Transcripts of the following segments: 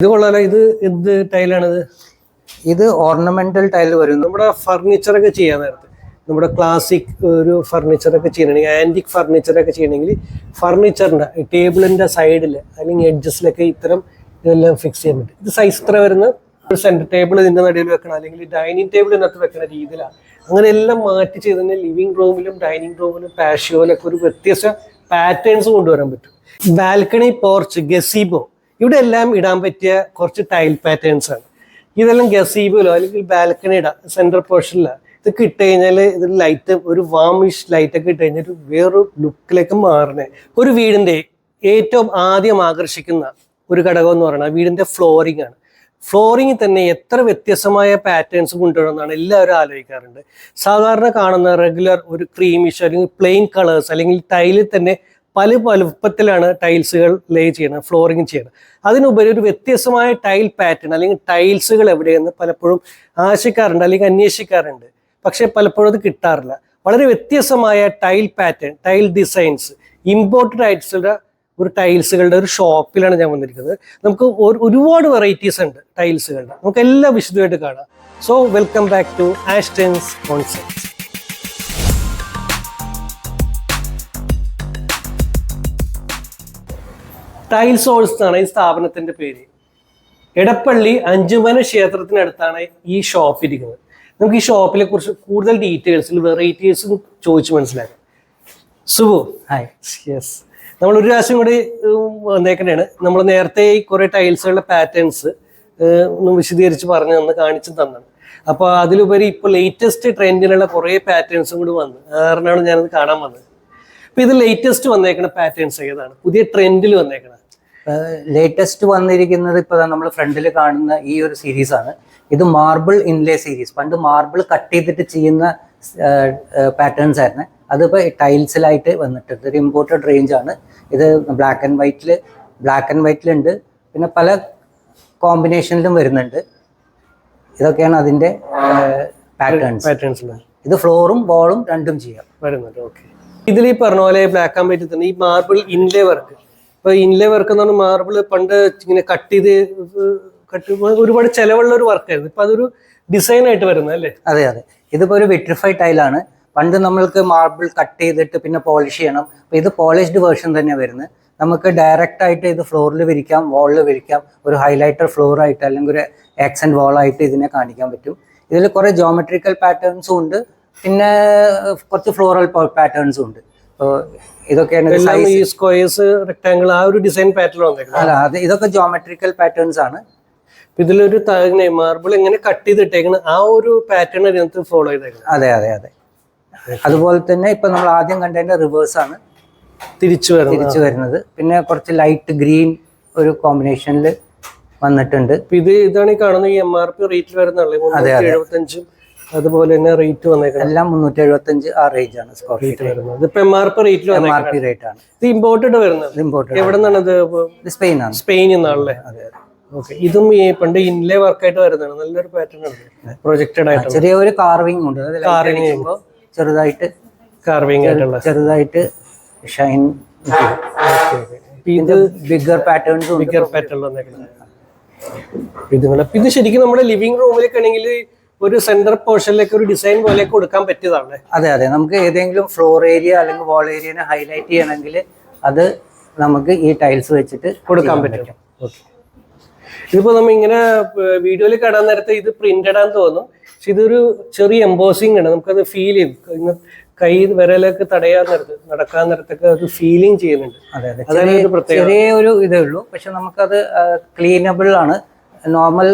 ഇത് കൊള്ളാലോ. ഇത് എന്ത് ടൈലാണിത്? ഇത് ഓർണമെന്റൽ ടൈൽ വരുന്നു. നമ്മുടെ ഫർണിച്ചറൊക്കെ ചെയ്യാൻ നേരത്തെ. നമ്മുടെ ക്ലാസിക് ഒരു ഫർണിച്ചറൊക്കെ ചെയ്യണമെങ്കിൽ ആന്റിക് ഫർണിച്ചറൊക്കെ ചെയ്യണമെങ്കിൽ ഫർണിച്ചറിന്റെ ടേബിളിന്റെ സൈഡിൽ അല്ലെങ്കിൽ എഡ്ജസിലൊക്കെ ഇത്തരം ഇതെല്ലാം ഫിക്സ് ചെയ്യാൻ പറ്റും. ഇത് സൈസ് ഇത്ര വരുന്ന ഒരു സെന്റർ ടേബിൾ ഇതിന്റെ നടുവിൽ വെക്കണം. അല്ലെങ്കിൽ ഡൈനിങ് ടേബിളിനകത്ത് വെക്കുന്ന രീതിയിലാണ്. അങ്ങനെ എല്ലാം മാറ്റി ചെയ്ത് തന്നെ ലിവിങ് റൂമിലും ഡൈനിങ് റൂമിലും പാഷ്യോയിലൊക്കെ ഒരു വ്യത്യസ്ത പാറ്റേൺസ് കൊണ്ടുവരാൻ പറ്റും. ബാൽക്കണി പോർച്ച് ഗസീബോ ഇവിടെ എല്ലാം ഇടാൻ പറ്റിയ കുറച്ച് ടൈൽ പാറ്റേൺസ് ആണ്. ഇതെല്ലാം ഗസീബിലോ അല്ലെങ്കിൽ ബാൽക്കണിയുടെ സെൻട്രൽ പോർഷനിലോ ഇത് കിട്ടുകഴിഞ്ഞാൽ ഇത് ലൈറ്റ് ഒരു വാമിഷ് ലൈറ്റ് ഒക്കെ ഇട്ട് കഴിഞ്ഞാൽ വേറൊരു ലുക്കിലേക്ക് മാറണേ. ഒരു വീടിന്റെ ഏറ്റവും ആദ്യം ആകർഷിക്കുന്ന ഒരു ഘടകം എന്ന് പറയുന്നത് വീടിന്റെ ഫ്ലോറിംഗ് ആണ്. ഫ്ലോറിംഗിൽ തന്നെ എത്ര വ്യത്യസ്തമായ പാറ്റേൺസ് കൊണ്ടുവരണമെന്നാണ് എല്ലാവരും ആലോചിക്കാറുണ്ട്. സാധാരണ കാണുന്ന റെഗുലർ ഒരു ക്രീമിഷ് അല്ലെങ്കിൽ പ്ലെയിൻ കളേഴ്സ് അല്ലെങ്കിൽ ടൈലിൽ തന്നെ പല വലുപ്പത്തിലാണ് ടൈൽസുകൾ ലേ ചെയ്യുന്നത് ഫ്ലോറിങ് ചെയ്യുന്നത്. അതിനുപരി ഒരു വ്യത്യസ്തമായ ടൈൽ പാറ്റേൺ അല്ലെങ്കിൽ ടൈൽസുകൾ എവിടെയെന്ന് പലപ്പോഴും ആശിക്കാറുണ്ട് അല്ലെങ്കിൽ അന്വേഷിക്കാറുണ്ട്. പക്ഷേ പലപ്പോഴും അത് കിട്ടാറില്ല. വളരെ വ്യത്യസ്തമായ tile pattern tile designs imported ആയിട്ടുള്ള ഒരു ടൈൽസുകളുടെ ഒരു ഷോപ്പിലാണ് ഞാൻ വന്നിരിക്കുന്നത്. നമുക്ക് ഒരുപാട് വെറൈറ്റീസ് ഉണ്ട് ടൈൽസുകളുടെ നമുക്ക് എല്ലാം വിശദമായിട്ട് കാണാം. So welcome back to Aston's concept tiles halls എന്നാണ് ഈ സ്ഥാപനത്തിന്റെ പേര്. എടപ്പള്ളി അഞ്ചുമന ക്ഷേത്രത്തിനടുത്താണ് ഈ ഷോപ്പ് ഇരിക്കുന്നത്. നമുക്ക് ഈ ഷോപ്പിനെ കുറിച്ച് കൂടുതൽ ഡീറ്റെയിൽസിൽ വെറൈറ്റീസും ചോദിച്ച് മനസ്സിലാക്കാം. സുബു ഹായ് യെസ് നമ്മൾ ഒരു പ്രാവശ്യം കൂടി വന്നേക്കണേണ്. നമ്മൾ നേരത്തെ ഈ കുറെ ടൈൽസുകളുടെ പാറ്റേൺസ് ഒന്ന് വിശദീകരിച്ച് പറഞ്ഞു തന്ന് കാണിച്ചു തന്നാണ് അപ്പൊ അതിലുപരി ഇപ്പൊ ലേറ്റസ്റ്റ് ട്രെൻഡിലുള്ള കുറെ പാറ്റേൺസും കൂടി വന്നു. കാരണമാണ് ഞാനത് കാണാൻ വന്നത്. അപ്പൊ ഇത് ലേറ്റസ്റ്റ് വന്നേക്കുന്ന പാറ്റേൺസ് ഏതാണ്? പുതിയ ട്രെൻഡിൽ വന്നേക്കണ. ലേറ്റസ്റ്റ് വന്നിരിക്കുന്നത് ഇപ്പൊ നമ്മൾ ഫ്രണ്ടിൽ കാണുന്ന ഈ ഒരു സീരീസ് ആണ്. ഇത് മാർബിൾ ഇൻലേ സീരീസ് പണ്ട് മാർബിൾ കട്ട് ചെയ്തിട്ട് ചെയ്യുന്ന പാറ്റേൺസ് ആയിരുന്നു. അതിപ്പോൾ ടൈൽസിലായിട്ട് വന്നിട്ടുണ്ട് ഒരു ഇമ്പോർട്ടഡ് റേഞ്ച് ആണ്. ഇത് ബ്ലാക്ക് ആൻഡ് വൈറ്റിൽ ബ്ലാക്ക് ആൻഡ് വൈറ്റിലുണ്ട് പിന്നെ പല കോമ്പിനേഷനിലും വരുന്നുണ്ട്. ഇതൊക്കെയാണ് അതിന്റെ പാറ്റേൺസ് പാറ്റേൺസ് ഇത് ഫ്ലോറും ബോളും രണ്ടും ചെയ്യാം. വരുന്നുണ്ട്. ഓക്കെ ഇതിൽ ഈ പറഞ്ഞ പോലെ ബ്ലാക്ക് ആൻഡ് വൈറ്റ് തന്നെ ഈ മാർബിൾ ഇൻലേ വർക്ക് ഇപ്പൊ ഇൻലേ വർക്ക് എന്ന് പറഞ്ഞാൽ മാർബിൾ പണ്ട് ഇങ്ങനെ കട്ട് ചെയ്ത് കട്ട് ഒരുപാട് ചെലവുള്ള ഒരു വർക്കായിരുന്നു ഇപ്പൊ അതൊരു ഡിസൈൻ ആയിട്ട് വരുന്നത് അല്ലേ? അതെ അതെ. ഇതിപ്പോ ഒരു വിട്രിഫൈ ടൈലാണ് പണ്ട് നമ്മൾക്ക് മാർബിൾ കട്ട് ചെയ്തിട്ട് പിന്നെ പോളിഷ് ചെയ്യണം. അപ്പൊ ഇത് പോളിഷ്ഡ് വേർഷൻ തന്നെ വരുന്നത്. നമുക്ക് ഡയറക്റ്റ് ആയിട്ട് ഇത് ഫ്ലോറിൽ വിരിക്കാം വാളിൽ വിരിക്കാം. ഒരു ഹൈലൈറ്റർ ഫ്ലോർ ആയിട്ട് അല്ലെങ്കിൽ ഒരു ആക്സെന്റ് വാൾ ആയിട്ട് ഇതിനെ കാണിക്കാൻ പറ്റും. ഇതിൽ കുറെ ജോമെട്രിക്കൽ പാറ്റേൺസും ഉണ്ട്. പിന്നെ കുറച്ച് ഫ്ലോറൽ പാറ്റേൺസും ഉണ്ട്. ഇതൊക്കെയാണ്. ഈ സ്ക്വയേഴ്സ് റെക്ടാങ്കിൾ ആ ഒരു ഡിസൈൻ പാറ്റേൺ അല്ല അത് ഇതൊക്കെ ജോമെട്രിക്കൽ പാറ്റേൺസ് ആണ്. ഇതിലൊരു മാർബിൾ എങ്ങനെ കട്ട് ചെയ്തിട്ടേക്കണം ആ ഒരു പാറ്റേൺ അതിനകത്ത് ഫോളോ ചെയ്തേക്കണം അതെ അതെ അതെ. അതുപോലെ തന്നെ ഇപ്പൊ നമ്മൾ ആദ്യം കണ്ടതിന്റെ റിവേഴ്സ് ആണ് തിരിച്ചു വരുന്നത്. തിരിച്ചു വരുന്നത്. പിന്നെ കുറച്ച് ലൈറ്റ് ഗ്രീൻ ഒരു കോമ്പിനേഷനിൽ വന്നിട്ടുണ്ട്. ഇത് ഇതാണ് ഈ കാണുന്ന എം ആർ പി റേറ്റിൽ വരുന്നുള്ളത് മുന്നൂറ്റി എഴുപത്തി അഞ്ചും അതുപോലെ തന്നെ റേറ്റ് വന്നേക്കുന്നത്? എല്ലാം മുന്നൂറ്റി എഴുപത്തി അഞ്ച് ആ റേഞ്ച് ആണ് സ്ക്വയർ ഫീറ്റ് വരുന്നത്. ഇപ്പൊ എം ആർ പി റേറ്റിൽ എം ആർ പി റേറ്റ് ആണ്. ഇത് ഇമ്പോർട്ടഡ് വരുന്നത്? ഇമ്പോർട്ടഡ് എവിടെ നിന്നാണ് ഇത് സ്പെയിൻ ആണ്. സ്പെയിനിൽ നിന്നാണല്ലേ? അതെ ഓക്കെ ഇതും ഈ പണ്ട് ഇൻലേ വർക്കായിട്ട് വരുന്നതാണ്. നല്ലൊരു പാറ്റേൺ ആണ്. പ്രൊജക്റ്റഡ് ആയിട്ട് ചെറിയ ഒരു കാർവിംഗ് ഉണ്ട്. Carving Carving. ചെറുതായിട്ട് കാർവിംഗ് ആയിട്ടുള്ള. ചെറുതായിട്ട് ഷൈൻ ഇത് ബിഗർ പാറ്റേൺസ് ബിഗർ പാറ്റേൺ വന്നേക്കുന്നത്. ഇത് ശരിക്കും നമ്മുടെ ലിവിംഗ് റൂമിലേക്ക് ആണെങ്കിൽ ഒരു സെന്റർ പോർഷനിലേക്ക് ഒരു ഡിസൈൻ പോലെ കൊടുക്കാൻ പറ്റിയതാണ്. അതെ അതെ. നമുക്ക് ഏതെങ്കിലും ഫ്ലോർ ഏരിയ അല്ലെങ്കിൽ വാൾ ഏരിയനെ ഹൈലൈറ്റ് ചെയ്യണമെങ്കിൽ അത് നമുക്ക് ഈ ടൈൽസ് വെച്ചിട്ട് കൊടുക്കാൻ പറ്റും. ഓക്കെ ഇതിപ്പോ നമ്മ ഇങ്ങനെ വീഡിയോയിൽ കാണാൻ നേരത്തെ ഇത് പ്രിന്റഡ് ആണെന്ന് തോന്നും പക്ഷെ ഇതൊരു ചെറിയ എംബോസിങ് ആണ്. നമുക്കത് ഫീൽ ചെയ്യും. കൈ വിരലൊക്കെ തടയാൻ നേരത്ത് നടക്കാൻ നേരത്തൊക്കെ അത് ഫീലിംഗ് ചെയ്യുന്നുണ്ട്. അതെ ചെറിയ ഒരു ഇതേ ഉള്ളൂ. പക്ഷെ നമുക്കത് ക്ലീനബിൾ ആണ്. നോർമൽ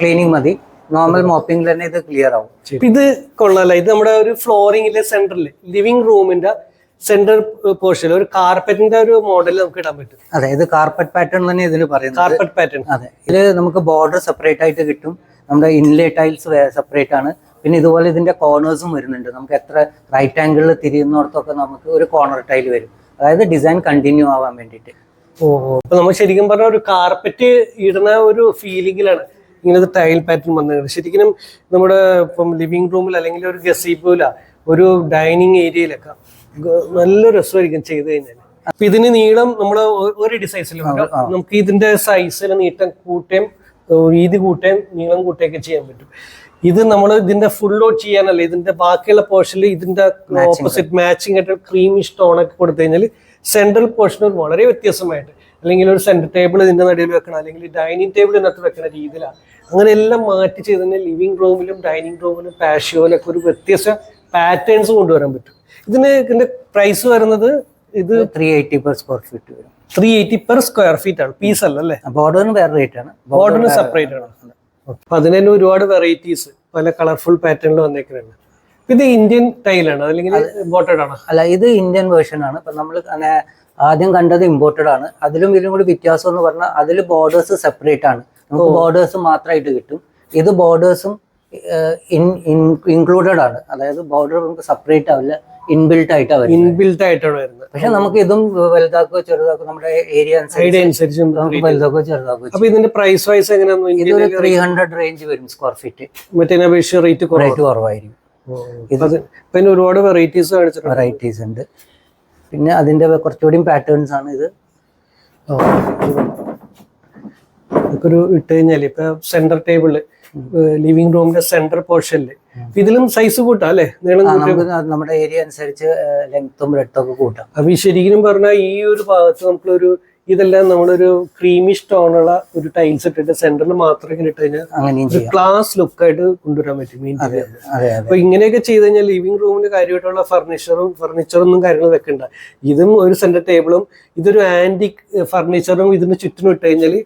ക്ലീനിങ് മതി. നോർമൽ മോപ്പിംഗിൽ തന്നെ ഇത് ക്ലിയർ ആവും. ഇത് കൊള്ളല്ല ഇത് നമ്മുടെ ഒരു ഫ്ലോറിംഗിലെ സെന്ററിൽ ലിവിംഗ് റൂമിന്റെ സെന്റർ പോർഷൻ ഒരു കാർപ്പറ്റിന്റെ ഒരു മോഡൽ നമുക്ക് ഇടാൻ പറ്റും. അതെ ഇത് കാർപ്പറ്റ് പാറ്റേൺ തന്നെ ഇതിന് പറയുന്നത്. കാർപ്പറ്റ് പാറ്റേൺ അതെ ഇതിൽ നമുക്ക് ബോർഡർ സെപ്പറേറ്റ് ആയിട്ട് കിട്ടും. നമ്മുടെ ഇൻലേ ടൈൽസ് സെപ്പറേറ്റ് ആണ്. പിന്നെ ഇതുപോലെ ഇതിന്റെ കോർണേഴ്സും വരുന്നുണ്ട്. നമുക്ക് എത്ര റൈറ്റ് ആംഗിളിൽ തിരിയുന്നിടത്തൊക്കെ നമുക്ക് ഒരു കോർണർ ടൈൽ വരും. അതായത് ഡിസൈൻ കണ്ടിന്യൂ ആവാൻ വേണ്ടിയിട്ട്. ഓ അപ്പൊ നമ്മൾ ശരിക്കും പറഞ്ഞ ഒരു കാർപ്പറ്റ് ഇടുന്ന ഒരു ഫീലിംഗിലാണ് ഇങ്ങനത്തെ ടൈൽ പാറ്റേൺ വന്നത് ശരിക്കും നമ്മുടെ ഇപ്പം ലിവിങ് റൂമിൽ അല്ലെങ്കിൽ ഒരു ഗസീപ്പൂല ഒരു ഡൈനിങ് ഏരിയയിലൊക്കെ നല്ല രസമായിരിക്കും ചെയ്ത് കഴിഞ്ഞാൽ അപ്പൊ ഇതിന് നീളം നമ്മൾ ഒരു ഡിസൈസിൽ നമുക്ക് ഇതിന്റെ സൈസിന് നീട്ടം കൂട്ടേം വീതി കൂട്ടേം നീളം കൂട്ടുകയൊക്കെ ചെയ്യാൻ പറ്റും. ഇത് നമ്മൾ ഇതിന്റെ ഫുൾ ഔട്ട് ചെയ്യാനല്ല ഇതിന്റെ ബാക്കിയുള്ള പോർഷനിൽ ഇതിന്റെ ഓപ്പോസിറ്റ് മാച്ചിങ് ആയിട്ട്. ക്രീമി സ്റ്റോൺ ഒക്കെ കൊടുത്തു കഴിഞ്ഞാൽ സെൻട്രൽ പോർഷൻ വളരെ വ്യത്യസ്തമായിട്ട് അല്ലെങ്കിൽ ഒരു സെന്റർ ടേബിൾ ഇതിന്റെ നടുവിൽ വെക്കണം അല്ലെങ്കിൽ ഡൈനിങ് ടേബിൾ ഇതിനകത്ത് വെക്കണ രീതിയിലാണ് അങ്ങനെ എല്ലാം മാറ്റി ചെയ്ത് തന്നെ ലിവിംഗ് റൂമിലും ഡൈനിങ് റൂമിലും പാഷ്യോയിലൊക്കെ ഒരു വ്യത്യസ്ത പാറ്റേൺസ് കൊണ്ടുവരാൻ പറ്റും. ഇതിന് ഇതിന്റെ പ്രൈസ് വരുന്നത് ഇത് three eighty per square feet വരും. Three eighty per square feet ആണ് പീസ് അല്ല അല്ലേ? ബോർഡറിന് വേറെ റേറ്റ് ആണ്. ബോർഡറിന് സെപ്പറേറ്റ് ആണ്. അപ്പൊ അതിന് തന്നെ ഒരുപാട് വെറൈറ്റീസ് പല കളർഫുൾ പാറ്റേണിൽ വന്നേക്കുന്നുണ്ട് ഇത് ഇന്ത്യൻ ടൈലാണ് അല്ലെങ്കിൽ ഇമ്പോർട്ടഡ് ആണ്. അല്ല ഇത് ഇന്ത്യൻ വേർഷൻ ആണ്. ഇപ്പൊ നമ്മൾ ആദ്യം കണ്ടത് ഇമ്പോർട്ടഡ് ആണ്. അതിലും ഇതിലും കൂടി വ്യത്യാസം എന്ന് പറഞ്ഞാൽ അതിൽ ബോർഡേഴ്സ് സെപ്പറേറ്റ് ആണ്. നമുക്ക് ബോർഡേഴ്സ് മാത്രമായിട്ട് കിട്ടും. ഇത് ബോർഡേഴ്സും ഇൻക്ലൂഡഡ് ആണ്. അതായത് ബോർഡർ നമുക്ക് സെപ്പറേറ്റ് ആവില്ല. ഇൻബിൽട്ട് ആയിട്ടാണ് ഇൻബിൽട്ട് ആയിട്ടാണ് വരുന്നത്. പക്ഷെ നമുക്ക് ഇതും വലുതാക്കുക ചെറുതാക്കുക നമ്മുടെ ഏരിയ അനുസരിച്ച് നമുക്ക് ചെറുതാക്കുകയോ അപ്പൊ ഇതിന്റെ പ്രൈസ് വൈസ് എങ്ങനെയാണെന്ന് ഇതൊരു ത്രീ ഹൺഡ്രഡ് റേഞ്ച് വരും സ്ക്വയർ ഫീറ്റ് മറ്റേ അപേക്ഷിച്ച് റേറ്റ് റേറ്റ് കുറവായിരിക്കും. ഇത് പിന്നെ ഒരുപാട് വെറൈറ്റീസ് കാണിച്ചിട്ടുണ്ട്. വെറൈറ്റീസ് ഉണ്ട്. പിന്നെ അതിന്റെ കുറച്ചുകൂടി പാറ്റേൺസ് ആണ് ഇത്. ഒരു ഇട്ട് കഴിഞ്ഞാൽ ഇപ്പൊ സെന്റർ ടേബിൾ ലിവിംഗ് റൂമിന്റെ സെന്റർ പോർഷനിൽ ഇതിലും സൈസ് കൂട്ടാം അല്ലെ? നീളം നമ്മുടെ ഏരിയ അനുസരിച്ച് ലെങ്ത്തും ബ്രെഡും ഒക്കെ കൂട്ടാം. അപ്പൊ ശരിക്കും പറഞ്ഞാൽ ഈ ഒരു ഭാഗത്ത് നമുക്കൊരു ഇതെല്ലാം നമ്മളൊരു ക്രീമി സ്റ്റോണുള്ള ഒരു ടൈൽസ് ഇട്ടിട്ട് സെന്ററിൽ മാത്രം ഇങ്ങനെ ഇട്ട് കഴിഞ്ഞാൽ ഒരു ക്ലാസ് ലുക്കായിട്ട് കൊണ്ടുവരാൻ പറ്റും അതെ അപ്പൊ ഇങ്ങനെയൊക്കെ ചെയ്ത് കഴിഞ്ഞാൽ ലിവിംഗ് റൂമിന് കാര്യമായിട്ടുള്ള ഫർണിച്ചറും ഫർണിച്ചറൊന്നും കാര്യങ്ങൾ വെക്കണ്ട ഇതും ഒരു സെന്റർ ടേബിളും ഇതൊരു ആന്റിക് ഫർണിച്ചറും ഇതിന് ചുറ്റും ഇട്ട് കഴിഞ്ഞാൽ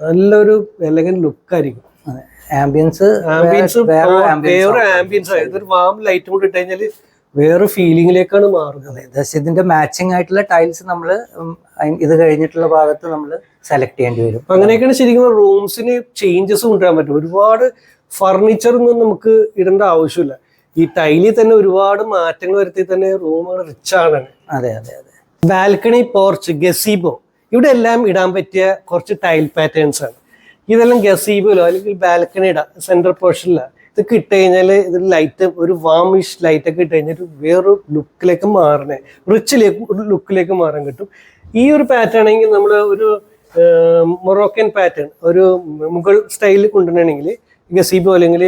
നല്ലൊരു എലഗൻ ലുക്കായിരിക്കും ആംബിയൻസ് ആംബിയൻസ് വേറെ ആംബിയൻസ് ഇതൊരു വാം ലൈറ്റും കൂടി ഇട്ട് കഴിഞ്ഞാൽ വേറെ ഫീലിംഗിലേക്കാണ് മാറുന്നത്. ജസ്റ്റ് ഇതിന്റെ മാച്ചിങ് ആയിട്ടുള്ള ടൈൽസ് നമ്മൾ ഇത് കഴിഞ്ഞിട്ടുള്ള ഭാഗത്ത് നമ്മൾ സെലക്ട് ചെയ്യേണ്ടി വരും. അങ്ങനെയൊക്കെയാണ് ശരിക്കും റൂംസിന് ചേഞ്ചസ് കൊണ്ടുവരാൻ പറ്റും. ഒരുപാട് ഫർണിച്ചർ ഒന്നും നമുക്ക് ഇടേണ്ട ആവശ്യമില്ല. ഈ ടൈലിൽ തന്നെ ഒരുപാട് മാറ്റങ്ങൾ വരുത്തി തന്നെ റൂമുകൾ റിച്ച് ആണ്. അതെ അതെ അതെ. ബാൽക്കണി പോർച്ച് ഗസീബോ ഇവിടെ എല്ലാം ഇടാൻ പറ്റിയ കുറച്ച് ടൈൽ പാറ്റേൺസ് ആണ്. ഇതെല്ലാം ഗസീബോയിലോ അല്ലെങ്കിൽ ബാൽക്കണിയുടെ സെൻട്രൽ പോർഷനിലാണ് ഇതൊക്കെ ഇട്ട് കഴിഞ്ഞാൽ ഇത് ലൈറ്റ് ഒരു വാമിഷ് ലൈറ്റ് ഒക്കെ ഇട്ട് കഴിഞ്ഞാൽ ഒരു വേറൊരു ലുക്കിലേക്ക് മാറണേ. റിച്ചിലേക്ക് ഒരു ലുക്കിലേക്ക് മാറാൻ കിട്ടും. ഈ ഒരു പാറ്റേൺ ആണെങ്കിൽ നമ്മൾ ഒരു മൊറോക്കൻ പാറ്റേൺ ഒരു മുഗൾ സ്റ്റൈലിൽ കൊണ്ടുവരണമെങ്കിൽ ഗസീബോ അല്ലെങ്കിൽ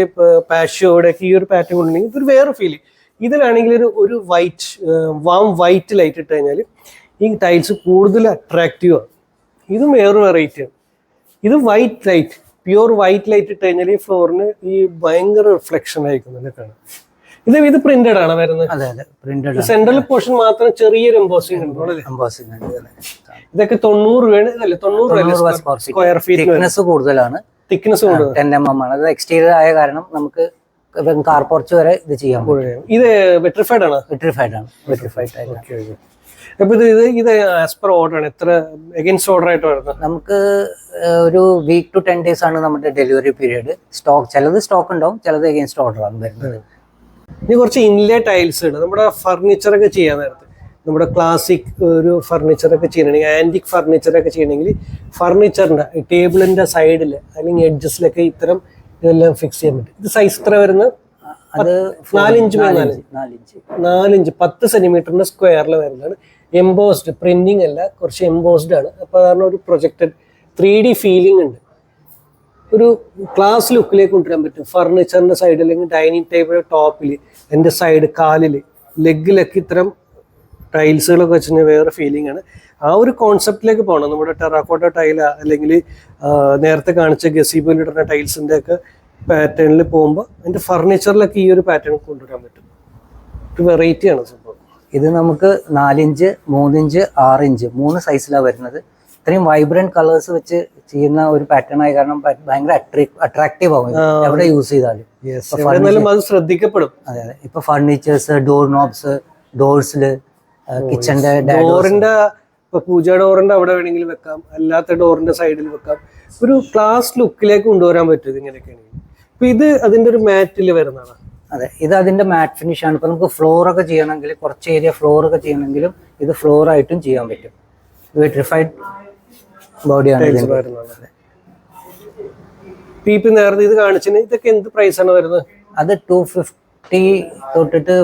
പാഷ്യോടെയൊക്കെ ഈ ഒരു പാറ്റേൺ കൊണ്ടുവരണമെങ്കിൽ ഇതൊരു വേറെ ഫീൽ ഇതിലാണെങ്കിൽ ഒരു ഒരു വൈറ്റ് വാം വൈറ്റ് ലൈറ്റ് ഇട്ട് കഴിഞ്ഞാൽ ഈ ടൈൽസ് കൂടുതൽ അട്രാക്റ്റീവ് ആണ്. ഇതും വേറെ വെറൈറ്റിയാണ് ഇത് white light pure white light ഇട്ട് കഴിഞ്ഞാൽ ഈ ഫ്ലോറിന് ഈ ഭയങ്കര റിഫ്ലക്ഷൻ ആയിരിക്കും കാണാം ഇത് ഇത് പ്രിന്റഡ് ആണ് വരുന്നത്? അതെ അതെ. പ്രിന്റഡ് സെൻട്രൽ പോർഷൻ മാത്രം ചെറിയൊരു എംബോസിംഗ് എംബോസിംഗ് ഇതൊക്കെ തൊണ്ണൂറ് രൂപയാണ് തൊണ്ണൂറ് സ്ക്വയർ ഫീറ്റ് തിക്നെസ് കൂടുതലാണ്. തിക്നെസ് കൊണ്ട് ടെൻ എം എം ആണ്. അത് എക്സ്റ്റീരിയർ ആയ കാരണം നമുക്ക് കാർ പോർച്ച് വരെ ഇത് ചെയ്യാൻ ഇത് വെട്രിഫൈഡ് ആണ്? വെട്രിഫൈഡ് ആണ്. വെട്രിഫൈഡ് അപ്പൊ ഇത് ഇത് ഇത് ആസ് പെർ ഓർഡർ ആണ്. എത്ര എഗൻസ്റ്റ് ഓർഡർ ആയിട്ട് വരുന്നത്? നമുക്ക് ഒരു വീക്ക് ടു ടെൻ ഡേയ്സ് ആണ് നമ്മുടെ ഡെലിവറി പീരീഡ് സ്റ്റോക്ക് ചിലത് സ്റ്റോക്ക് ഉണ്ടാവും ചിലത് എഗൻസ്റ്റ് ഓർഡർ ആണ് വരുന്നത്. ഇനി കുറച്ച് ഇൻലേ ടൈൽസ് ഉണ്ട് നമ്മുടെ ഫർണിച്ചർ ഒക്കെ ചെയ്യാൻ നേരത്ത്. നമ്മുടെ ക്ലാസിക് ഒരു ഫർണിച്ചർ ഒക്കെ ചെയ്യണമെങ്കിൽ ആന്റിക് ഫർണിച്ചർ ഒക്കെ ചെയ്യണമെങ്കിൽ ഫർണിച്ചറിന്റെ ടേബിളിന്റെ സൈഡിൽ അല്ലെങ്കിൽ എഡ്ജസിലൊക്കെ ഇത്തരം ഇതെല്ലാം ഫിക്സ് ചെയ്യാൻ പറ്റും. ഇത് സൈസ് ഇത്ര വരുന്നത്? അത് നാലിഞ്ച് നാലിഞ്ച് നാലിഞ്ച്. പത്ത് സെന്റിമീറ്ററിന്റെ സ്ക്വയറിൽ വരുന്നതാണ്. എംബോസ്ഡ് പ്രിന്റിംഗ് അല്ല കുറച്ച് എംബോസ്ഡ് ആണ്. അപ്പോൾ കാരണം ഒരു പ്രൊജക്റ്റഡ് ത്രീ ഡി ഫീലിംഗ് ഉണ്ട്. ഒരു ക്ലാസ് ലുക്കിലേക്ക് കൊണ്ടുവരാൻ പറ്റും. ഫർണിച്ചറിന്റെ സൈഡ് അല്ലെങ്കിൽ ഡൈനിങ് ടേബിൾ ടോപ്പിൽ എന്റെ സൈഡ് കാലിൽ ലെഗിലൊക്കെ ഇത്തരം ടൈൽസുകളൊക്കെ വെച്ച് കഴിഞ്ഞാൽ വേറെ ഫീലിംഗ് ആണ്. ആ ഒരു കോൺസെപ്റ്റിലേക്ക് പോകണം നമ്മുടെ ടെറാക്കോട്ട ടൈല അല്ലെങ്കിൽ നേരത്തെ കാണിച്ച ഗസീബോയിൽ ഇടുന്ന ടൈൽസിന്റെ ഒക്കെ പാറ്റേണിൽ പോകുമ്പോൾ അതിന്റെ ഫർണിച്ചറിലൊക്കെ ഈ ഒരു പാറ്റേൺ കൊണ്ടുവരാൻ പറ്റും. ഒരു വെറൈറ്റി ആണ് സംഭവം. ഇത് നമുക്ക് നാലിഞ്ച് മൂന്നിഞ്ച് ആറിഞ്ച് ഇഞ്ച് മൂന്ന് സൈസിലാണ് വരുന്നത്. ഇത്രയും വൈബ്രന്റ് കളേഴ്സ് വെച്ച് ചെയ്യുന്ന ഒരു പാറ്റേൺ ആയി കാരണം ഭയങ്കര അട്രാക്റ്റീവ് ആവും എവിടെ യൂസ് ചെയ്താലും. അത് ശ്രദ്ധിക്കപ്പെടും. അതെ അതെ. ഇപ്പൊ ഫർണിച്ചേഴ്സ് ഡോർ നോബ്സ് ഡോർസിൽ കിച്ചന്റെ ഡോറിന്റെ ഇപ്പൊ പൂജ ഡോറിന്റെ അവിടെ വേണമെങ്കിൽ വെക്കാം. അല്ലാത്ത ഡോറിന്റെ സൈഡിൽ വെക്കാം. ഒരു ക്ലാസ് ലുക്കിലേക്ക് കൊണ്ടുവരാൻ പറ്റും ഇതിങ്ങനെയൊക്കെ ഇപ്പൊ ഇത് അതിന്റെ ഒരു മാറ്റിൽ വരുന്നതാണ്. അതെ ഇത് അതിന്റെ മാറ്റ് ഫിനിഷ് ആണ്. ഇപ്പൊ നമുക്ക് ഫ്ലോർ ഒക്കെ ചെയ്യണമെങ്കിൽ കുറച്ച് ഏരിയ ഫ്ലോർ ഒക്കെ ചെയ്യണമെങ്കിലും ഇത് ഫ്ലോർ ആയിട്ടും ചെയ്യാൻ പറ്റും. വിട്രിഫൈഡ് ബോഡിയാണ് ഇപ്പൊ നേരത്തെ ഇത് കാണിച്ചിന്. ഇതൊക്കെ എന്ത് പ്രൈസ് ആണ് വരുന്നത്? അത് ടു ഫിഫ്റ്റി തൊട്ടിട്ട്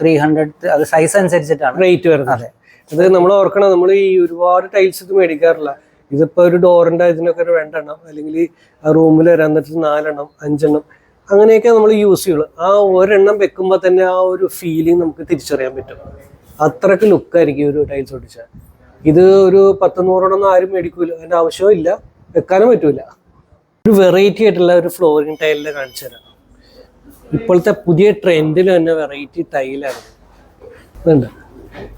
ത്രീ ഹൺഡ്രഡ് അത് സൈസ് അനുസരിച്ചിട്ടാണ്. റേറ്റ് വരുന്നത്. അതെ. ഇത് നമ്മൾ ഓർക്കണം നമ്മൾ ഈ ഒരുപാട് ടൈൽസ് ഇത് മേടിക്കാറില്ല. ഇതിപ്പോ ഒരു ഡോറിന്റെ ഇതിനൊക്കെ ഒരു രണ്ടെണ്ണം അല്ലെങ്കിൽ ആ റൂമിൽ നേരത്ത് നാലെണ്ണം അഞ്ചെണ്ണം അങ്ങനെയൊക്കെ നമ്മൾ യൂസ് ചെയ്യുള്ളൂ. ആ ഒരെണ്ണം വെക്കുമ്പോൾ തന്നെ ആ ഒരു ഫീലിംഗ് നമുക്ക് തിരിച്ചറിയാൻ പറ്റും. അത്രയ്ക്ക് ലുക്കായിരിക്കും ഒരു ടൈൽസ് ഒട്ടിച്ചാൽ ഇത് ഒരു പത്ത് നൂറോടൊന്നും ആരും മേടിക്കൂല. അതിന്റെ ആവശ്യമില്ല വെക്കാനും പറ്റൂല. ഒരു വെറൈറ്റി ആയിട്ടുള്ള ഒരു ഫ്ലോറിങ് ടൈലിനെ കാണിച്ചു തരാം. ഇപ്പോഴത്തെ പുതിയ ട്രെൻഡിൽ തന്നെ വെറൈറ്റി ടൈലാണ് ഇതുണ്ട്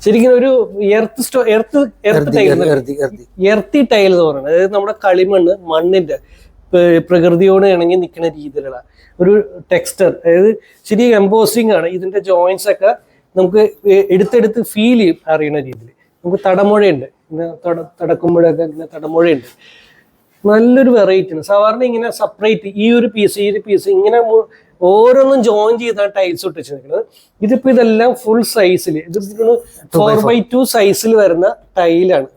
ശരിക്കും ഒരു എർത്ത് സ്റ്റോ earth earth tile earthy earthy earthy tile എന്ന് പറയുന്നത്. അതായത് നമ്മുടെ കളിമണ്ണ് മണ്ണിന്റെ പ്രകൃതിയോട് ഇണങ്ങി നിൽക്കുന്ന രീതിയിലുള്ള ഒരു ടെക്സ്റ്റർ അതായത് ശരി എംബോസിങ് ആണ്. ഇതിന്റെ ജോയിന്റ്സ് ഒക്കെ നമുക്ക് എടുത്തെടുത്ത് ഫീൽ ചെയ്യും അറിയുന്ന രീതിയിൽ. നമുക്ക് തടമുഴയുണ്ട്. ഇങ്ങനെ തട തടക്കുമ്പോഴൊക്കെ ഇങ്ങനെ തടമുഴയുണ്ട്. നല്ലൊരു വെറൈറ്റി ആണ്. സാധാരണ ഇങ്ങനെ സെപ്പറേറ്റ് ഈ ഒരു പീസ് ഈ ഒരു പീസ് ഇങ്ങനെ ഓരോന്നും ജോയിൻ ചെയ്താണ് ടൈൽസ് ഒട്ടിച്ച് നിൽക്കുന്നത് ഇതിപ്പോ ഇതെല്ലാം ഫുൾ സൈസിൽ ഇത് ഫോർ ബൈ ടു സൈസിൽ വരുന്ന ടൈലാണ്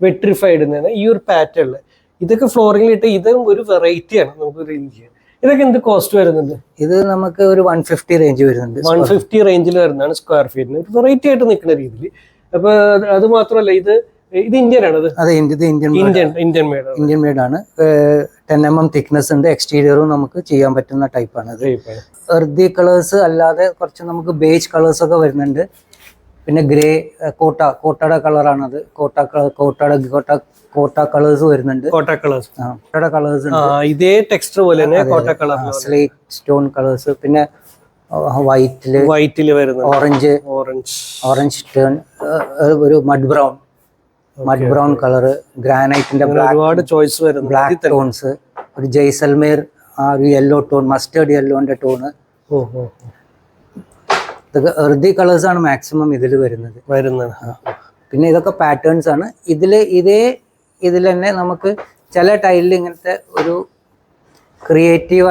വെട്രിഫൈഡ് എന്നാണ് ഈ ഒരു പാറ്റേണിൽ ഇതൊക്കെ ഫ്ലോറിംഗിൽ ഇട്ട് ഇതും ഒരു വെറൈറ്റി ആണ് നമുക്ക് റേഞ്ച് ചെയ്യാൻ ഇതൊക്കെ എന്ത് കോസ്റ്റ് വരുന്നുണ്ട്? ഇത് നമുക്ക് ഒരു വൺ ഫിഫ്റ്റി റേഞ്ച് വരുന്നുണ്ട്. വൺ ഫിഫ്റ്റി റേഞ്ചിൽ വരുന്നതാണ് സ്ക്വയർ ഫീറ്റിന് ഒരു വെറൈറ്റി ആയിട്ട് നിൽക്കുന്ന രീതിയിൽ. അപ്പൊ അത് മാത്രമല്ല ഇത് ഇത് ഇന്ത്യൻ ആണ് അതെ ഇത് Indian Indian Indian made Indian made ആണ്. ടെൻ എം എം തിക്നെസ് ഉണ്ട്. എക്സ്റ്റീരിയറും നമുക്ക് ചെയ്യാൻ പറ്റുന്ന ടൈപ്പാണ് ഇത്. എർദി കളേഴ്സ് അല്ലാതെ കുറച്ച് നമുക്ക് ബേജ് കളേഴ്സ് ഒക്കെ വരുന്നുണ്ട്. പിന്നെ ഗ്രേ കോട്ട കോട്ടയുടെ കളറാണത് കോട്ട കോട്ടയുടെ കോട്ട കോട്ട കളേഴ്സ് വരുന്നുണ്ട്. കോട്ട കളേഴ്സ് കോട്ടയുടെ കളേഴ്സ് ഇതേ ടെക്സ്റ്റർ പോലെ തന്നെ കോട്ട കളർ സ്ലേറ്റ് സ്റ്റോൺ കളേഴ്സ് പിന്നെ വൈറ്റിൽ വൈറ്റിൽ വരുന്നത് ഓറഞ്ച് ഓറഞ്ച് ഓറഞ്ച് ടേൺ ഒരു mud brown mud brown colour ഗ്രാനൈറ്റിന്റെ ഒരുപാട് ചോയ്സ് വരുന്നു. ബ്ലാക്ക് ടോൺസ് ഒരു ജയ്സൽമേർ ആ ഒരു യെല്ലോ ടോൺ മസ്റ്റേർഡ് യെല്ലോന്റെ ടോണ്. ഇതൊക്കെ എർദി കളേഴ്സ് ആണ് മാക്സിമം ഇതിൽ വരുന്നത്. വരുന്നത്. പിന്നെ ഇതൊക്കെ പാറ്റേൺസ് ആണ്. ഇതിൽ ഇതേ ഇതിൽ തന്നെ നമുക്ക് ചില ടൈലിൽ ഇങ്ങനത്തെ ഒരു ക്രിയേറ്റീവ്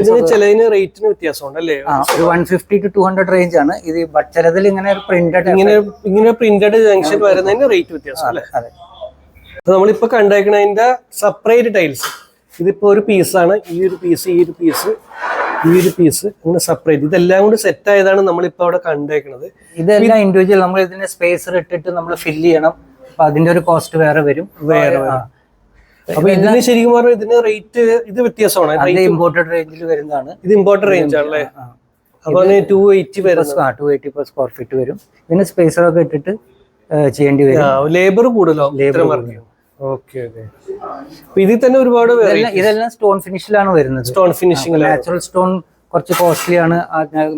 ഇതിന് ചിലതിന് റേറ്റിന് വ്യത്യാസമുണ്ട് അല്ലേ ഒരു one fifty two two hundred range ആണ്. ഇത് ചിലതിൽ ഇങ്ങനെ പ്രിന്റഡ് ഇങ്ങനെ ഇങ്ങനെ പ്രിന്റഡ് ജംഗ്ഷൻ വരുന്നതിന് റേറ്റ് വ്യത്യാസം അല്ലേ? അതെ അപ്പൊ നമ്മളിപ്പോ കണ്ടേക്കണതിന്റെ സെപ്പറേറ്റ് ടൈൽസ് ഇതിപ്പോ ഒരു പീസാണ് ഈ ഒരു പീസ് ഈ ഒരു പീസ് ഈ ഒരു പീസ് അങ്ങനെ സെപ്പറേറ്റ് ഇതെല്ലാം കൂടി സെറ്റ് ആയതാണ് നമ്മളിപ്പോ അവിടെ കണ്ടേക്കണത്. ഇതെല്ലാം ഇൻഡിവിജ്വൽ നമ്മൾ ഇതിന്റെ സ്പേസ് ഇട്ടിട്ട് നമ്മൾ ഫില്ല് ചെയ്യണം. അപ്പൊ അതിന്റെ ഒരു കോസ്റ്റ് വേറെ വരും. വേറെ. അപ്പൊ ഇതിന് ശരിക്കും പറഞ്ഞാൽ ഇതിന് റേറ്റ് ഇത് വ്യത്യാസമാണ്. ഇമ്പോർട്ടഡ് റേഞ്ചിൽ വരുന്നതാണ്. ഇത് ഇമ്പോർട്ടഡ് റേഞ്ച് ആണല്ലേ? അപ്പൊ two eighty plus two eighty per square feet വരും. ഇതിന് സ്പേസറൊക്കെ ഇട്ടിട്ട് ചെയ്യേണ്ടി വരും. ലേബർ കൂടുതലോ? ലേബർ പറഞ്ഞു ഓക്കെ ഓക്കെ അപ്പൊ ഇതിൽ തന്നെ ഒരുപാട് ഇതെല്ലാം ഇതെല്ലാം സ്റ്റോൺ ഫിനിഷിലാണ് വരുന്നത്. സ്റ്റോൺ ഫിനിഷിംഗ് നാച്ചുറൽ സ്റ്റോൺ കുറച്ച് കോസ്റ്റ്ലി ആണ്.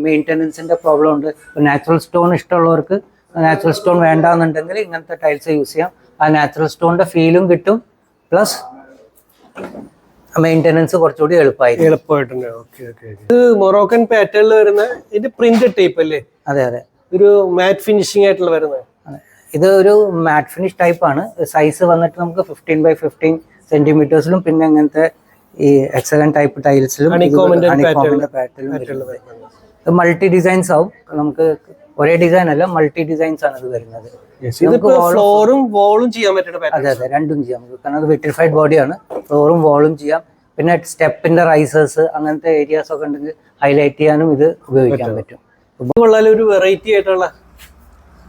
മെയിന്റെനൻസിന്റെ പ്രോബ്ലം ഉണ്ട്. നാച്ചുറൽ സ്റ്റോൺ ഇഷ്ടമുള്ളവർക്ക് നാച്ചുറൽ സ്റ്റോൺ വേണ്ടാന്നുണ്ടെങ്കിൽ ഇങ്ങനത്തെ ടൈൽസ് യൂസ് ചെയ്യാം. ആ നാച്ചുറൽ സ്റ്റോണിന്റെ ഫീലും കിട്ടും. പ്ലസ് മെയിന്റനൻസ് കുറച്ചുകൂടി എളുപ്പമായി എളുപ്പമായിട്ടുണ്ട്. ഓക്കെ ഓക്കെ ഇത് മൊറോക്കൻ പാറ്റേണിൽ വരുന്ന ഇത് പ്രിന്റ് ടൈപ്പ് അല്ലേ? അതെ അതെ. ഒരു മാറ്റ് ഫിനിഷിംഗ് ആയിട്ടുള്ള വരുന്നത്. ഇത് ഒരു മാറ്റ് ഫിനിഷ് ടൈപ്പ് ആണ്. സൈസ് വന്നിട്ട് നമുക്ക് ഫിഫ്റ്റീൻ ബൈ ഫിഫ്റ്റീൻ സെന്റിമീറ്റേഴ്സിലും പിന്നെ അങ്ങനത്തെ ഈ എക്സലൻ ടൈപ്പ് ടൈൽസിലും മൾട്ടി ഡിസൈൻസ് ആവും. നമുക്ക് ഒരേ ഡിസൈൻ അല്ല മൾട്ടി ഡിസൈൻസ് ആണ് ഇത് വരുന്നത്. ഫ്ലോറും വോളും ചെയ്യാൻ പറ്റുന്ന അതെ അതെ രണ്ടും ചെയ്യാം. കാരണം അത് വിട്രിഫൈഡ് ബോഡിയാണ് ഫ്ലോറും വോളും ചെയ്യാം. പിന്നെ സ്റ്റെപ്പിന്റെ റൈസേഴ്സ് അങ്ങനത്തെ ഏരിയാസ് ഒക്കെ ഉണ്ടെങ്കിൽ ഹൈലൈറ്റ് ചെയ്യാനും ഇത് ഉപയോഗിക്കാൻ പറ്റും. ഒരു വെറൈറ്റി ആയിട്ടുള്ള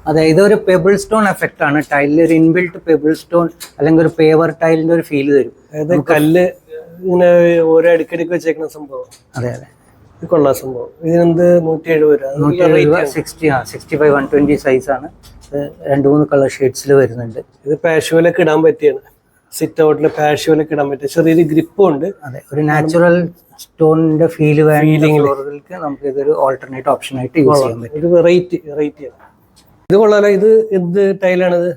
അതെ ഇതൊരു പെബിൾ സ്റ്റോൺ എഫക്റ്റ് ആണ്. ടൈലിൽ ഒരു ഇൻബിൽറ്റ് പെബിൾ സ്റ്റോൺ അല്ലെങ്കിൽ ഒരു പേവർ ടൈലിന്റെ ഒരു ഫീൽ തരും. അതായത് കല്ല് ഇങ്ങനെ ഓരോ അടുക്കടുക്ക് വെച്ചേക്കുന്ന സംഭവം. അതെ അതെ. കൊള്ളാം സംഭവം. ഇതിനെന്ത് നൂറ്റി എഴുപത് രൂപ സിക്സ്റ്റി ആ sixty five one twenty size ആണ് രണ്ട് മൂന്ന് കളർ ഷെയ്ഡ്സിൽ വരുന്നുണ്ട്. ഇത് പാഷ്യോലൊക്കെ ഇടാൻ പറ്റിയാണ്. സിറ്റ് ഔട്ടിൽ പാഷ്യോലൊക്കെ ഇടാൻ പറ്റിയ ചെറിയൊരു ഗ്രിപ്പും ഉണ്ട്. അതെ ഒരു നാച്ചുറൽ സ്റ്റോണിന്റെ ഫീൽ വേണമെങ്കിൽ നമുക്ക് ഇതൊരു ഓൾട്ടർനേറ്റ് ഓപ്ഷൻ ആയിട്ട് യൂസ് ചെയ്യാൻ പറ്റും. ഒരു വെറൈറ്റി വെറൈറ്റിയാണ് ഇത് കൊള്ളാലോ? ഇത് എന്ത് ടൈലാണിത്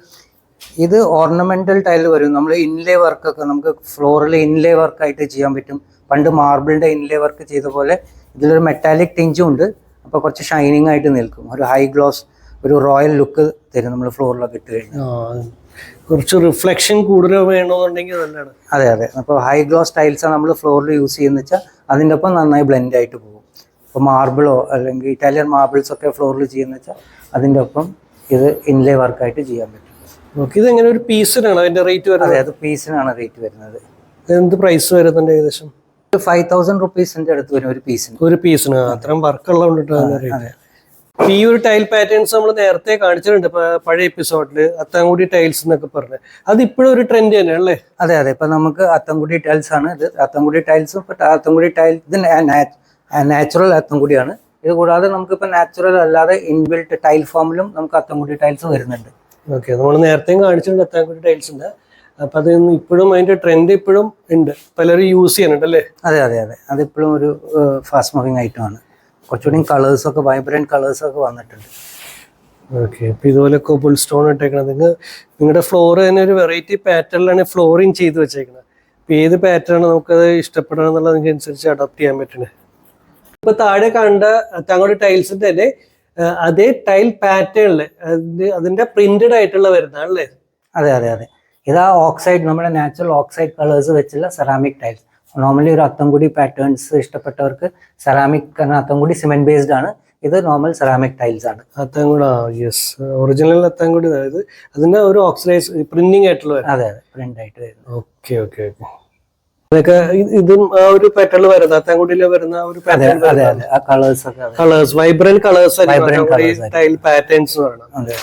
ഇത്? ഓർണമെന്റൽ ടൈൽ വരും. നമ്മൾ ഇൻലേ വർക്ക് ഒക്കെ നമുക്ക് ഫ്ലോറിൽ ഇൻലേ വർക്ക് ആയിട്ട് ചെയ്യാൻ പറ്റും. പണ്ട് മാർബിളിന്റെ ഇൻലേ വർക്ക് ചെയ്ത പോലെ ഇതിലൊരു മെറ്റാലിക് ടിഞ്ചും ഉണ്ട്. അപ്പോൾ കുറച്ച് ഷൈനിങ് ആയിട്ട് നിൽക്കും. ഒരു ഹൈ ഗ്ലോസ് ഒരു റോയൽ ലുക്ക് തരും നമ്മൾ ഫ്ലോറിലൊക്കെ ഇട്ട് കഴിഞ്ഞാൽ. കുറച്ച് റിഫ്ലക്ഷൻ കൂടുതൽ വേണമെന്നുണ്ടെങ്കിൽ നല്ലതാണ്. അതെ അതെ. അപ്പോൾ ഹൈ ഗ്ലോസ് ടൈൽസാണ് നമ്മൾ ഫ്ലോറിൽ യൂസ് ചെയ്യുന്ന വെച്ചാൽ അതിന്റെ ഒപ്പം നന്നായി ബ്ലെൻഡ് ആയിട്ട് പോകും. ഇപ്പോൾ മാർബിളോ അല്ലെങ്കിൽ ഇറ്റാലിയൻ മാർബിൾസ് ഒക്കെ ഫ്ലോറിൽ ചെയ്യുന്ന വെച്ചാൽ അതിന്റെ ഒപ്പം ഇത് ഇൻലേ വർക്കായിട്ട് ചെയ്യാൻ പറ്റും. ഓക്കെ ഇത് എങ്ങനെ ഒരു പീസിനാണ് അതിന്റെ റേറ്റ് വരുന്നത്? അതെ അത് പീസിനാണ് റേറ്റ് വരുന്നത്. എന്ത് പ്രൈസ് വരുന്നുണ്ട് ഏകദേശം? ഫൈവ് തൗസൻഡ് റുപ്പീസിന്റെ അടുത്ത് വരും ഒരു പീസിന് ഒരു പീസിന് അത്രയും വർക്കുള്ള ഈ ഒരു ടൈൽ പാറ്റേൺസ് നമ്മൾ നേരത്തെ കാണിച്ചിട്ടുണ്ട്. പഴയ എപ്പിസോഡിൽ അത്താങ്കുടി ടൈൽസ് എന്നൊക്കെ പറഞ്ഞു. അത് ഇപ്പോഴും ഒരു ട്രെൻഡ് തന്നെയാണ് അല്ലേ? അതെ അതെ. ഇപ്പൊ നമുക്ക് അത്തംകുടി ടൈൽസ് ആണ്. ഇത് അത്തംകുടി ടൈൽസും ഇപ്പൊ അത്തംകുടി ടൈൽ ഇത് നാച്ചുറൽ അത്തംകുടിയാണ് ഇത് കൂടാതെ നമുക്ക് ഇപ്പൊ നാച്ചുറൽ അല്ലാതെ ഇൻബിൽറ്റ് ടൈൽ ഫോമിലും നമുക്ക് അത്തംകുടി ടൈൽസ് വരുന്നുണ്ട്. ഓക്കെ നമ്മൾ നേരത്തെയും കാണിച്ചിട്ടുണ്ട് അത്തംകുടി ടൈൽസ് ഉണ്ട് അപ്പൊ അത് ഇപ്പോഴും അതിന്റെ ട്രെൻഡ് ഇപ്പോഴും ഉണ്ട്. പലരും യൂസ് ചെയ്യുന്നുണ്ട് അല്ലേ അതെ അതെ അതെ. അതിപ്പോഴും ഒരു ഫാസ്റ്റ് മൂവിങ് ഐറ്റം ആണ്. കുറച്ചുകൂടി കളേഴ്സ് ഒക്കെ വൈബ്രന്റ് കളേഴ്സ് ഒക്കെ വന്നിട്ടുണ്ട്. ഓക്കെ അപ്പൊ ഇതുപോലെ കോബിൾ സ്റ്റോൺ ഇട്ടേക്കണത്. നിങ്ങൾ നിങ്ങളുടെ ഫ്ലോർ തന്നെ ഒരു വെറൈറ്റി പാറ്റേണിലാണ് ഫ്ലോറിങ് ചെയ്ത് വെച്ചേക്കുന്നത് അപ്പൊ ഏത് പാറ്റേൺ നമുക്കത് ഇഷ്ടപ്പെടണം എന്നുള്ളത് നിങ്ങൾക്ക് അനുസരിച്ച് അഡോപ്റ്റ് ചെയ്യാൻ പറ്റണേ ഇപ്പൊ താഴെ കണ്ട തങ്ങളുടെ ടൈൽസിന്റെ തന്നെ അതേ ടൈൽ പാറ്റേണിൽ അതിന്റെ അതിന്റെ പ്രിന്റഡ് ആയിട്ടുള്ള വരുന്നതാണല്ലേ? അതെ അതെ അതെ. ഇതാ ഓക്സൈഡ് നമ്മുടെ നാച്ചുറൽ ഓക്സൈഡ് കളേഴ്സ് വെച്ചുള്ള സെറാമിക് ടൈൽസ് നോർമലി ഒരു അത്തംകുടി പാറ്റേൺസ് ഇഷ്ടപ്പെട്ടവർക്ക് സെറാമിക് കാരണം അത്തംകുടി സിമെന്റ് ബേസ്ഡ് ആണ്. ഇത് നോർമൽ സെറാമിക് ടൈൽസ് ആണ്. അത്താങ്കുടി യെസ് ഒറിജിനൽ അത്തംകുടി അതായത് അതിന്റെ ഒരു ഓക്സിഡൈസ് പ്രിന്റിംഗ് ആയിട്ടുള്ള അതെ അതെ. പ്രിന്റ് ആയിട്ട് വരുന്നത്. ഓക്കെ ഓക്കെ ഓക്കെ അതൊക്കെ ഇതും ആ ഒരു പാറ്റേണിൽ വരുന്നത്. അത്താങ്കുടിയിൽ വരുന്ന ഒരു colours colours vibrant colours. Tile patterns പറയണം. അതെ.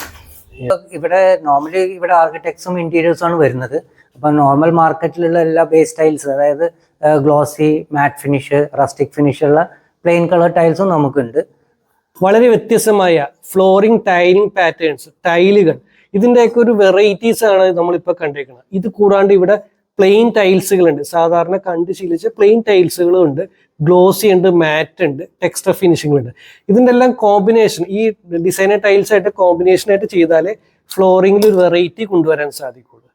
ഇവിടെ നോർമലി ഇവിടെ ആർക്കിടെക്ട്സും ഇന്റീരിയേഴ്സും ആണ് വരുന്നത്. അപ്പൊ നോർമൽ മാർക്കറ്റിലുള്ള എല്ലാ ബേസ് ടൈൽസ് അതായത് glossy matte finish rustic finish ഉള്ള പ്ലെയിൻ കളർ ടൈൽസും നമുക്കുണ്ട്. വളരെ വ്യത്യസ്തമായ ഫ്ലോറിംഗ് ടൈലിംഗ് പാറ്റേൺസ് ടൈലുകൾ ഇതിന്റെയൊക്കെ ഒരു വെറൈറ്റീസ് ആണ് നമ്മളിപ്പോൾ കണ്ടേക്കുന്നത്. ഇത് കൂടാണ്ട് ഇവിടെ പ്ലെയിൻ ടൈൽസുകളുണ്ട് സാധാരണ കണ്ട് ശീലിച്ച പ്ലെയിൻ ടൈൽസുകളും ഉണ്ട് ഗ്ലോസി ഉണ്ട് മാറ്റ് ഉണ്ട് ടെക്സ്റ്റർ ഫിനിഷിംഗ് ഇതിന്റെ എല്ലാം കോമ്പിനേഷൻ ഈ ഡിസൈനർ ടൈൽസ് ആയിട്ട് കോമ്പിനേഷൻ ആയിട്ട് ചെയ്താലേ ഫ്ലോറിംഗിൽ ഒരു വെറൈറ്റി കൊണ്ടുവരാൻ സാധിക്കുള്ളൂ.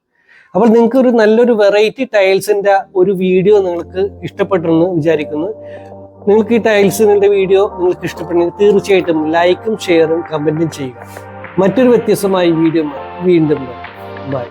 അപ്പോൾ നിങ്ങൾക്ക് ഒരു നല്ലൊരു വെറൈറ്റി ടൈൽസിന്റെ ഒരു വീഡിയോ നിങ്ങൾക്ക് ഇഷ്ടപ്പെട്ടെന്ന് വിചാരിക്കുന്നു. നിങ്ങൾക്ക് ഈ ടൈൽസിന്റെ വീഡിയോ നിങ്ങൾക്ക് ഇഷ്ടപ്പെട്ടെങ്കിൽ തീർച്ചയായിട്ടും ലൈക്കും ഷെയറും കമന്റും ചെയ്യുക. മറ്റൊരു വ്യത്യസ്തമായ വീഡിയോ വീണ്ടും ബൈ